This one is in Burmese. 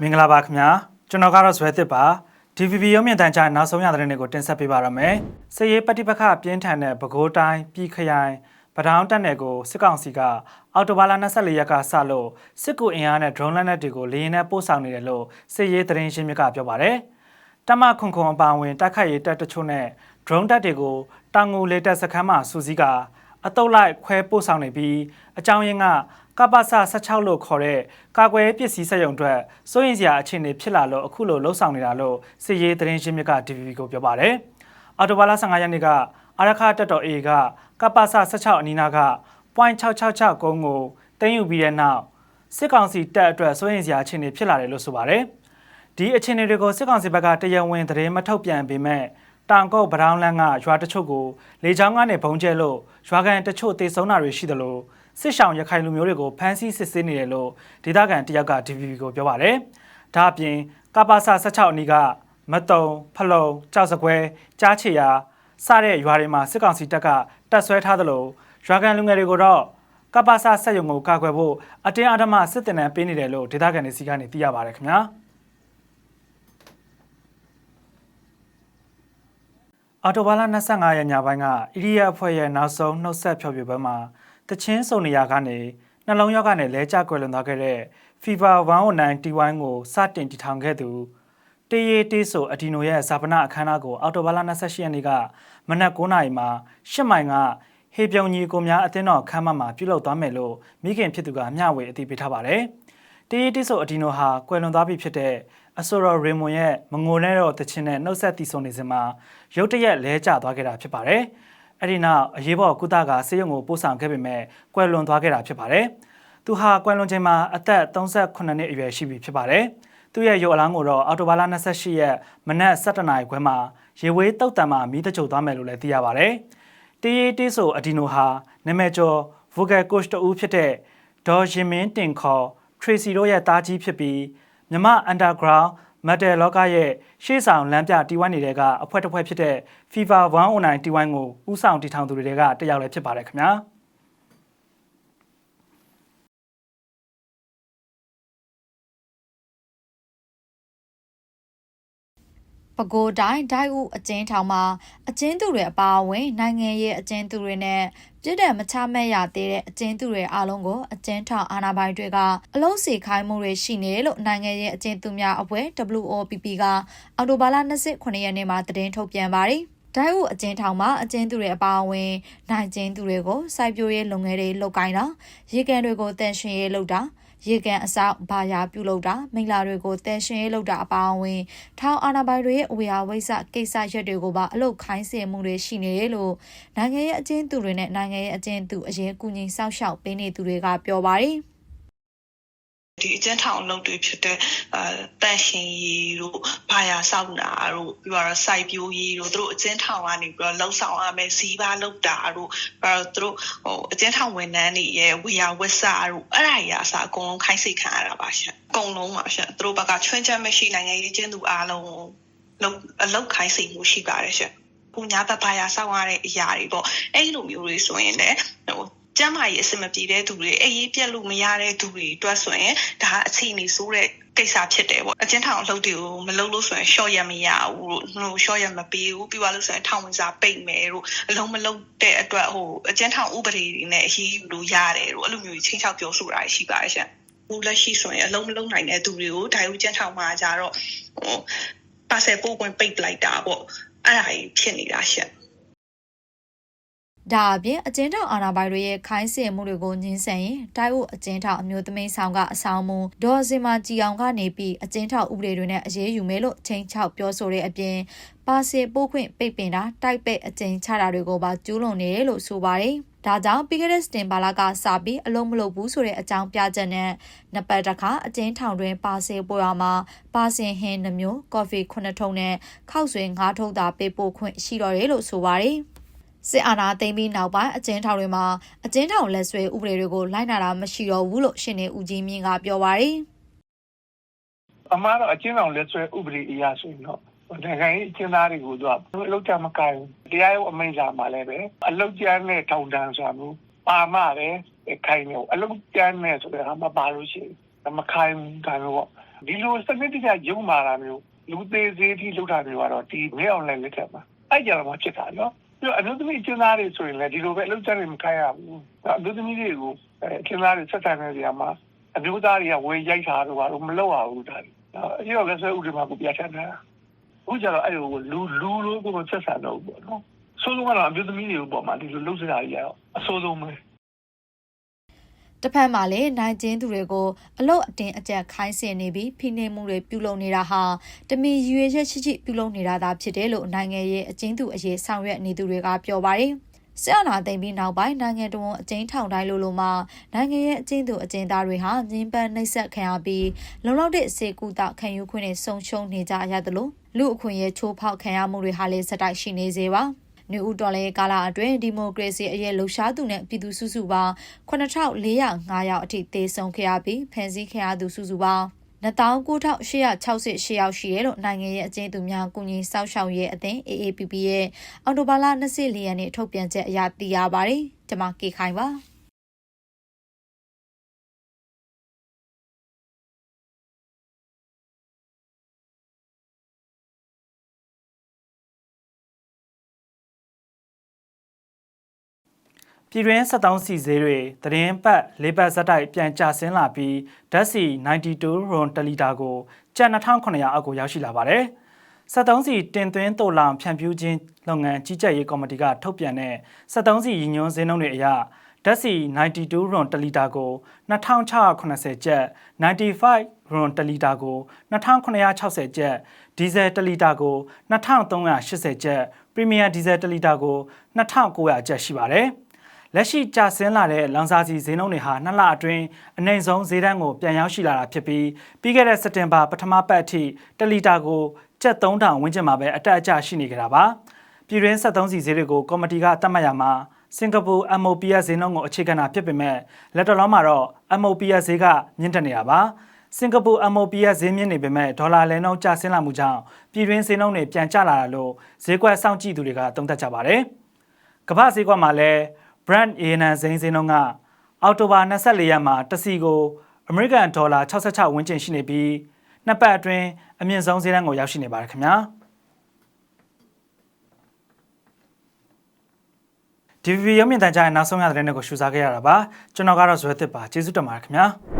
မင်္ဂလာပါခင်ဗျာကျွန်တော်ကတော့ဇွဲသစ်ပါ DVB ရုံးမြင့်တန်ကြားနောက်ဆုံးရတဲ့နေ့ကိုတင်ဆက်ပေးပါရမယ်စည်ရေးပฏิပက္ခပြင်းထန်တဲ့ပဲခူးတိုင်းပြည်ခရိုင်ပဒေါင်းတက်နယ်ကိုစစ်ကောင်စီကအော်တိုဘာလ24ရက်ကစလို့စစ်ကူအင်အားနဲ့ drone လက်နက်တွေကိုလေယာဉ်နဲ့ပို့ဆောင်နေတယ်လို့စစ်ရေးသတင်းရှင်းမြစ်ကပြောပါတယ်တမခွန်ခွန်အပါအဝင်တိုက်ခိုက်ရေးတပ်တချို့နဲ့ drone တပ်တွေကိုတောင်ငူလေတပ်စခန်းမှာစူးစီးကအတုပ်လိုက်ခွဲပို့ဆောင်နေပြီးအကြောင်းရင်းက ကပ္ပစ16လို့ခေါ်တဲ့ကာကွယ်ပစ္စည်းစက်ရုံအတွက်စိုးရင်စရာအခြေအနေဖြစ်လာလို့အခုလိုလှုပ်ဆောင်နေတာလို့စစ်ရေးသတင်းရှင်းမြစ်က DVB ကိုပြောပါတယ်။အော်တိုဘာလ15ရက်နေ့ကအာရခတက်တော် A ကကပ္ပစ16အနီးနားက .666 ကုန်းကိုတင်ယူပြီးတဲ့နောက်စစ်ကောင်စီတပ်အတွက်စိုးရင်စရာအခြေအနေဖြစ်လာတယ်လို့ဆိုပါတယ်။ဒီအခြေအနေတွေကိုစစ်ကောင်စီဘက်ကတရားဝင်သတင်းမထုတ်ပြန်ပေမဲ့တောင်ကုတ်ဗရောင်းလန်းကရွာတချို့ကိုလေကြောင်းကနေဘုံကျဲလို့ရွာကန်တချို့တေဆုံးတာတွေရှိတယ်လို့ စစ်ဆောင်ရခိုင်လူမျိုးတွေကိုဖမ်းဆီးစစ်ဆေးနေတယ်လို့ဒေသခံတယောက်က DVB ကိုပြောပါတယ်။ဒါအပြင်ကပ္ပစ16အနီးကမတုံဖလုံကြောက်စကွဲကြားချေယာစတဲ့ရွာတွေမှာစစ်ကောင်စီတပ်ကတပ်ဆွဲထားသလိုရွာကန်လူငယ်တွေကိုတော့ကပ္ပစဆက်ရုံကိုကာကွယ်ဖို့အတင်းအဓမ္မစစ်တင်နံပေးနေတယ်လို့ဒေသခံတွေစီကနေသိရပါတယ်ခင်ဗျာ။အော်တိုဘာလ25ရက်ညပိုင်းကဣရိယာအဖွဲ့ရဲ့နောက်ဆုံးနှုတ်ဆက်ဖျော်ဖြေပွဲမှာ တချင်းစုံနေရာကနေနှလုံးရောဂါနဲ့လဲကျကွယ်လွန်သွားခဲ့တဲ့ FIFA 109 T1 ကိုစတင်တည်ထောင်ခဲ့သူတေးရီတေးဆိုအဒီနိုရဲ့ဇာပနာအခမ်းအနားကိုအော်တိုဘာလ28ရက်နေ့ကမနက်9:00နာရီမှာရှစ်မိုင်ကဟေပြုံကြီးကိုများအသင်းတော်ခမ်းမမှာပြုလုပ်သွားမယ်လို့မိခင်ဖြစ်သူကမျှဝေအသိပေးထားပါတယ်။တေးရီတေးဆိုအဒီနိုဟာကွယ်လွန်သွားပြီဖြစ်တဲ့အဆိုရောရေမွန်ရဲ့မငိုနဲ့တော့တခြင်းနဲ့နှုတ်ဆက်တည်ဆုံနေစဉ်မှာရုတ်တရက်လဲကျသွားခဲ့တာဖြစ်ပါတယ်။ အဲ့ဒီနောက်အရေးပေါ်ကုသကဆေးရုံကိုပို့ဆောင်ခဲ့ပေမဲ့ကွယ်လွန်သွားခဲ့တာဖြစ်ပါတယ်။သူဟာကွယ်လွန်ချိန်မှာအသက်38နှစ်အရွယ်ရှိပြီဖြစ်ပါတယ်။သူ့ရဲ့ရုပ်အလောင်းကိုတော့အော်တိုဘာလ28ရက်မနက်7:00နာရီခွဲမှာရေဝေးတုတ်တံမှာမီးတကြိုသွားမယ်လို့လည်းသိရပါတယ်။တေးရီတေးဆိုအဒီနိုဟာနာမည်ကျော် vocal coach တူဖြစ်တဲ့ဒေါ်ရင်မင်းတင်ခေါ် Tracy တို့ရဲ့တားကြီးဖြစ်ပြီးမြမ underground metal လောကရဲ့ရှေ့ဆောင်လမ်းပြတီဝိုင်းနေတဲ့ကအဖွဲ့တစ်ဖွဲ့ဖြစ်တဲ့ FIFA 109တီဝိုင်းကိုဥဆောင်တည်ထောင်သူတွေကတယောက်လည်းဖြစ်ပါတယ်ခင်ဗျာ။ ပဲခူးတိုင်းဒိုက်ဦးအကျဉ်းထောင်မှာအကျဉ်းသူတွေအပါအဝင်နိုင်ငံရေးအကျဉ်းသူတွေနဲ့ပြည်တယ်မချမဲ့ရသေးတဲ့အကျဉ်းသူတွေအားလုံးကိုအကျဉ်းထောင်အာဏာပိုင်တွေကအလုံးစီခိုင်းမှုတွေရှိနေတယ်လို့နိုင်ငံရေးအကျဉ်းသူများအဖွဲ့ WOPP ကအော်တိုဘာလ29ရက်နေ့မှာသတင်းထုတ်ပြန်ပါတယ်ဒိုင်ဦးအကျဉ်းထောင်မှာအကျဉ်းသူတွေအပါအဝင်နိုင်ကျဉ်းသူတွေကိုစိုက်ပျိုးရေးလုပ်ငန်းတွေလုပ်ကိုင်းတာရေကန်တွေကိုတန်ရှင်ရေးလုပ်တာ ရေကန်အဆောက်ဘာယာပြုလုပ်တာမိလာတွေကိုတန်ရှင်ရေးလုပ်တာအပါအဝင်ထောင်အာဏာပိုင်တွေရဲ့အဝေယဝိဆကိစ္စရက်တွေကိုပါအလုတ်ခိုင်းစေမှုတွေရှိနေတယ်လို့နိုင်ငံရေးအကျဉ်းသူတွေနဲ့နိုင်ငံရေးအကျဉ်းသူအရင်ကူညီစောင့်ရှောက်ပေးနေသူတွေကပြောပါတယ် ဒီအကျဉ်းထောင်အလုပ်တွေဖြစ်တဲ့အဲတန့်ရှင်ရီတို့ဘာယာစောက်နာတို့ပြီးတော့စိုက်ပျိုးရီတို့သူတို့အကျဉ်းထောင်ကနေပြီးတော့လှုပ်ဆောင်ရမယ်စီးပါလုပ်တာတို့ပြီးတော့သူတို့ဟိုအကျဉ်းထောင်ဝန်ထမ်းတွေရဲ့ဝေယဝစ္စတို့အဲ့ဒါကြီးအစားအကုန်လုံးခိုင်းစိတ်ခံရတာပါရှင်အကုန်လုံးပါရှင်သူတို့ဘက်ကချွင်းချက်မရှိနိုင်ငံရေးကျဉ်းသူအားလုံးလုံးအလုတ်ခိုင်းစိတ်မှုရှိပါတယ်ရှင်ပူညာပပါယာစောက်ရတဲ့အရာတွေပေါ့အဲ့လိုမျိုးတွေဆိုရင်လည်းဟို ကျမ်းမာရေးအဆင်မပြေတဲ့သူတွေအေးရေးပြက်လို့မရတဲ့သူတွေအတွက်ဆိုရင်ဒါအခြေအနေဆိုးတဲ့ကိစ္စဖြစ်တယ်ပေါ့အချင်းထောင်အလုပ်တွေကိုမလုပ်လို့ဆိုရင် short ရမရဘူးလို့ဟို short ရမပေးဘူးပြီးသွားလို့ဆိုရင်ထောင်ဝင်စာပိတ်မယ်တို့အလုံးမလုံးတဲ့အတွက်ဟိုအချင်းထောင်ဥပဒေတွေနဲ့အရေးယူလို့ရတယ်တို့အဲ့လိုမျိုးချင်းချောက်ပြောဆိုတာရှိပါတယ်ရှင်ဘူးလက်ရှိဆိုရင်အလုံးမလုံးနိုင်တဲ့သူတွေကိုဒိုင်ဦးကျန်းထောင်မှာကြတော့ဟိုပါဆယ်ပို့ဝင်ပိတ်ပလိုက်တာပေါ့အဲ့ဒါကြီးဖြစ်နေတာရှင် ဒါအပြင်အကျဉ်းထောင်အာဏာပိုင်တွေရဲ့ခိုင်းစေမှုတွေကိုညှင်းဆန်ရင်တိုက်ဦးအကျဉ်းထောင်အမျိုးသမီးဆောင်ကအဆောင်မူဒေါ်စင်မာကြည်အောင်ကနေပြီးအကျဉ်းထောင်ဥပဒေတွေနဲ့အရေးယူမယ်လို့ချိန်ချောက်ပြောဆိုတဲ့အပြင်ပါစေပို့ခွင့်ပိတ်ပင်တာတိုက်ပိတ်အကျဉ်းချတာတွေကိုပါကျူးလွန်နေတယ်လို့ဆိုပါတယ်။ဒါကြောင့်ပြီးခဲ့တဲ့စတင်ပါလာကစပြီးအလုံးမလုပ်ဘူးဆိုတဲ့အကြောင်းပြချက်နဲ့နှစ်ပတ်တစ်ခါအကျဉ်းထောင်တွင်ပါစေပို့ရမှာပါစင်ဟင်းနှမျိုးကော်ဖီ9ထုံနဲ့ခောက်ဆွေ9ထုံသာပေးပို့ခွင့်ရှိတော့တယ်လို့ဆိုပါတယ်။ စစ်အာဏာသိမ်းပြီးနောက်ပိုင်းအကျဉ်းထောင်တွေမှာအကျဉ်းထောင်လက်ဆွဲဥပဒေတွေကိုလိုက်နာတာမရှိတော့ဘူးလို့ရှင်နေဦးကြီးမြင့်ကပြောပါရယ်အမှားတော့အချင်းအောင်လက်ဆွဲဥပဒေအရာဆိုရင်တော့နိုင်ငံရေးအကျဉ်းသားတွေကိုသူကအလုပ်ကြမကိုင်ဘူးတရားရုံးအမိန့်စာမှာလည်းပဲအလုပ်ကြမ်းနဲ့ထောင်ဒဏ်ဆိုတာမျိုးပါမှပဲခိုင်းနေအလုံးကျန်းနေဆိုတဲ့ဟာမပါလို့ရှိရင်မခိုင်းဘူးဒါမျိုးပေါ့ဒီလိုစနစ်တကျရုံမာတာမျိုးလူသေးသေးတိလောက်တာမျိုးကတော့ဒီမြေအောင်လည်းလက်ထက်မှာအဲ့ကြတော့မှဖြစ်တာနော် ပြီးတော့အမျိုးသမီးကျင်းသားတွေဆိုရင်လည်းဒီလိုပဲအလုပ်ကျန်းနေမခိုင်းရဘူးအမျိုးသမီးတွေကိုအဲကျင်းသားတွေဆက်ဆံနေကြရမှာအမျိုးသားတွေကဝေရိုက်တာတော့ဘာလို့မလုပ်ရဘူးဒါအဲ့တော့လည်းဆိုဥပဒေမှာကိုပြဋ္ဌာန်းတာအခုကျတော့အဲ့လိုလူလူလိုကိုဆက်ဆံတော့ဘူးပေါ့နော်ဆိုတော့ကတော့အမျိုးသမီးတွေပေါ်မှာဒီလိုလုပ်စရာကြီးရတော့အဆိုးဆုံးပဲ တစ်ဖက်မှာလည်းနိုင်ကျင်းသူတွေကိုအလုတ်အတင်းအကျပ်ခိုင်းဆင်နေပြီးဖိနှိပ်မှုတွေပြုလုပ်နေတာဟာတမင်ရွေချက်ရှိရှိပြုလုပ်နေတာသာဖြစ်တယ်လို့နိုင်ငံရဲ့အကျဉ်းသူအရေးဆောင်ရွက်နေသူတွေကပြောပါတယ်။ဆရာနာသိမ့်ပြီးနောက်ပိုင်းနိုင်ငံတော်ဝန်အကျဉ်းထောင်တိုင်းလိုလိုမှာနိုင်ငံရဲ့အကျဉ်းသူအကျဉ်းသားတွေဟာငင်းပန်းနှိပ်စက်ခံရပြီးလုံလောက်တဲ့စေကူတာခံယူခွင့်နဲ့ဆုံရှုံနေကြရတယ်လို့လူအခွင့်ရဲ့ချိုးဖောက်ခံရမှုတွေဟာလည်းစတိုက်ရှိနေစေပါ။ နယူးတော်လေကာလာအတွင်းဒီမိုကရေစီအရေးလှုပ်ရှားသူနဲ့ပြည်သူစုစုပေါင်း9405ယောက်အထိသေဆုံးခဲ့ရပြီးဖမ်းဆီးခံရသူစုစုပေါင်း29,868ယောက်ရှိတယ်လို့နိုင်ငံရဲ့အကျဉ်းသူများကုညီစောက်ရှောက်ရေးအသင်း AAPP ရဲ့အော်တိုဘာလ24ရက်နေ့ထုတ်ပြန်ချက်အရသိရပါတယ်။ကျွန်မကေခိုင်ပါ။။ ပြည်တွင်း73စီဈေးတွေသတင်းပတ်၄ပတ်ဇက်တိုက်ပြန်ကျဆင်းလာပြီးဓာတ်ဆီ92ရွန်တလီတာကိုကျပ်2900အောက်ကိုရောက်ရှိလာပါတယ်။73စီတင်သွင်းတိုလောင်ဖြန့်ဖြူးခြင်းလုပ်ငန်းကြီးကြပ်ရေးကော်မတီကထုတ်ပြန်တဲ့73စီရည်ညွှန်းဈေးနှုန်းတွေအရဓာတ်ဆီ92ရွန်တလီတာကို2680ကျပ်95ရွန်တလီတာကို2960ကျပ်ဒီဇယ်တလီတာကို2380ကျပ်ပရီမီယာဒီဇယ်တလီတာကို2900ကျပ်ရှိပါတယ်။ လက်ရှိကျဆင်းလာတဲ့လောင်စာဆီဈေးနှုန်းတွေဟာနှစ်လအတွင်းအနိုင်ဆုံးဈေးတန်းကိုပြန်ရောက်ရှိလာတာဖြစ်ပြီးပြီးခဲ့တဲ့စက်တင်ဘာပထမပတ်အထိတလီတာကိုကျပ်3000ဝန်းကျင်မှာပဲအတက်အကျရှိနေကြတာပါ။ပြည်တွင်း73စီဈေးတွေကိုကော်မတီကသတ်မှတ်ရမှာစင်ကာပူ MOPS ဈေးနှုန်းကိုအခြေခံတာဖြစ်ပေမဲ့လက်တော်လုံးမှာတော့ MOPS ဈေးကမြင့်တက်နေတာပါ။စင်ကာပူ MOPS ဈေးမြင့်နေပေမဲ့ဒေါ်လာလဲနှုန်းကျဆင်းလာမှုကြောင့်ပြည်တွင်းဈေးနှုန်းတွေပြန်ကျလာတာလို့ဈေးကွက်စောင့်ကြည့်သူတွေကသုံးသပ်ကြပါတယ်။ကမ္ဘာဈေးကွက်မှာလည်း Brent ရေနံစိမ်းဈေးနှုန်းကအောက်တိုဘာ24ရက်မှာတစ်စီကိုအမေရိကန်ဒေါ်လာ66ဝန်းကျင်ရှိနေပြီးနှစ်ပတ်အတွင်းအမြင့်ဆုံးဈေးတန်းကိုရောက်ရှိနေပါတယ်ခင်ဗျာ။ DVB ရုပ်မြင်သံကြားရဲ့နောက်ဆုံးရတဲ့တဲ့ကိုရှုစားခဲ့ရတာပါကျွန်တော်ကတော့ဇွဲသစ်ပါကျေးဇူးတင်ပါတယ်ခင်ဗျာ။